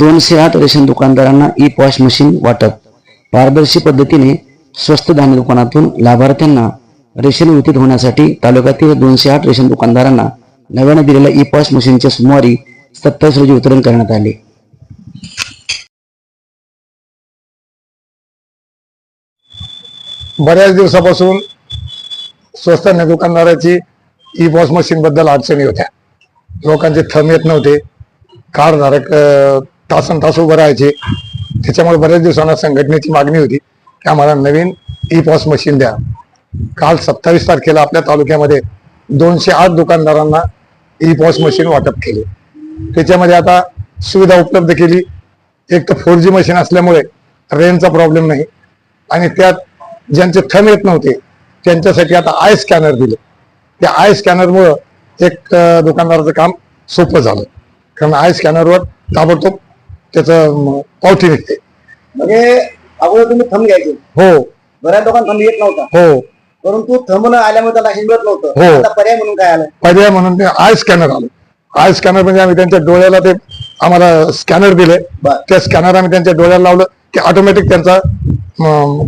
दोनशे आठ रेशन दुकानदारांना ई पॉश मशीन वाटप. पारदर्शी पद्धतीने स्वस्त धान्य दुकानातून लाभार्थ्यांना रेशन वितरित होण्यासाठी तालुक्यातील दोनशे आठ रेशन दुकानदारांना नव्याने दिलेल्या ई पॉश मशीनचे सोमवारी सत्तावीस रोजी वितरण करण्यात आले. बऱ्याच दिवसापासून स्वस्त धान्य दुकानदाराची ई पॉश मशीन बद्दल अडचणी होत्या. लोकांचे थम येत नव्हते. कार्डधारक तासन तास उभं राहायचे. त्याच्यामुळे बऱ्याच दिवसांना संघटनेची मागणी होती की आम्हाला नवीन ई पॉस मशीन द्या. काल सत्तावीस तारखेला आपल्या तालुक्यामध्ये दोनशे आठ दुकानदारांना ई पॉस मशीन वाटप केले. त्याच्यामध्ये आता सुविधा उपलब्ध केली. एक तर फोर जी मशीन असल्यामुळे रेंजचा प्रॉब्लेम नाही. आणि त्यात ज्यांचे थम येत नव्हते त्यांच्यासाठी आता आय स्कॅनर दिले. त्या आय स्कॅनरमुळं एक दुकानदाराचं काम सोपं झालं. कारण आय स्कॅनरवर ताबडतोब त्याचं म, पावती निघते म्हणजे अगोदर तुम्ही थंब घ्यायचे. हो. बऱ्याच लोकांना थंब येत नव्हता. हो. परंतु थंब न आल्यामुळे त्याला राशन मिळत नव्हतं. हो. आता पर्याय म्हणून काय आलं? पर्याय म्हणून ते आय स्कॅनर आलं. आय स्कॅनर म्हणजे आम्ही त्यांच्या डोळ्याला ते आम्हाला स्कॅनर दिले. बर. त्या स्कॅनर आम्ही त्यांच्या डोळ्याला लावलं की ऑटोमॅटिक त्यांचा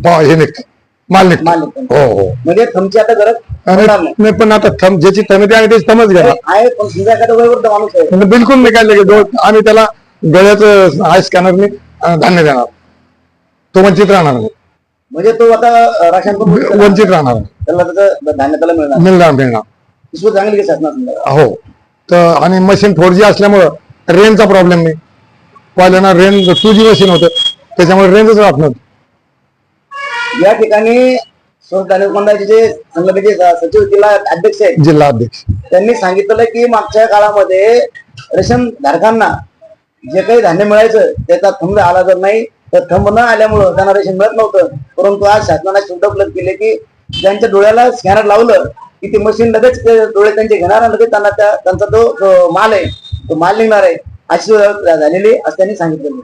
पा- हे निघतं. माल निघतो. माल निघतो. हो हो. म्हणजे थंबची आता गरज पडणार नाही. नाही पण आता थंब ज्याची थंब येते आम्ही त्याची थंबच घेणार आहे पण वयोवृद्ध माणूस आहे. म्हणजे बिलकुल काढले की डोळ आम्ही त्याला डोळ्याचं आय स्कॅनरने धान्य देणार. तो वंचित राहणार नाही. म्हणजे तो आता राशन पण त्याला वंचित राहणार नाही. त्याचं धान्य त्याला मिळणार. मिळणार मिळणार. ही चांगली हो. तर आणि मशीन फोर जी असल्यामुळं रेंजचा प्रॉब्लेम नाही. पहिल्यांदा रेंज टू जी मशीन होतं. त्याच्यामुळे रेंजच राहत नव्हती. या ठिकाणी जे संघटनेचे सचिव जिल्हा अध्यक्ष आहेत. जिल्हा अध्यक्ष. त्यांनी सांगितलं की मागच्या काळामध्ये रेशन धारकांना जे काही धान्य मिळायचं त्याचा थंब आला जर नाही तर थंब न आल्यामुळं त्यांना रेशन मिळत नव्हतं. परंतु आज शासनाने सुविधा उपलब्ध केले की ज्यांच्या डोळ्याला स्कॅनर लावलं की ती मशीन लगेच डोळे त्यांचे घेणार लगेच त्यांना त्या त्यांचा तो जो माल आहे तो माल निघणार आहे अशी झालेली असं त्यांनी सांगितलं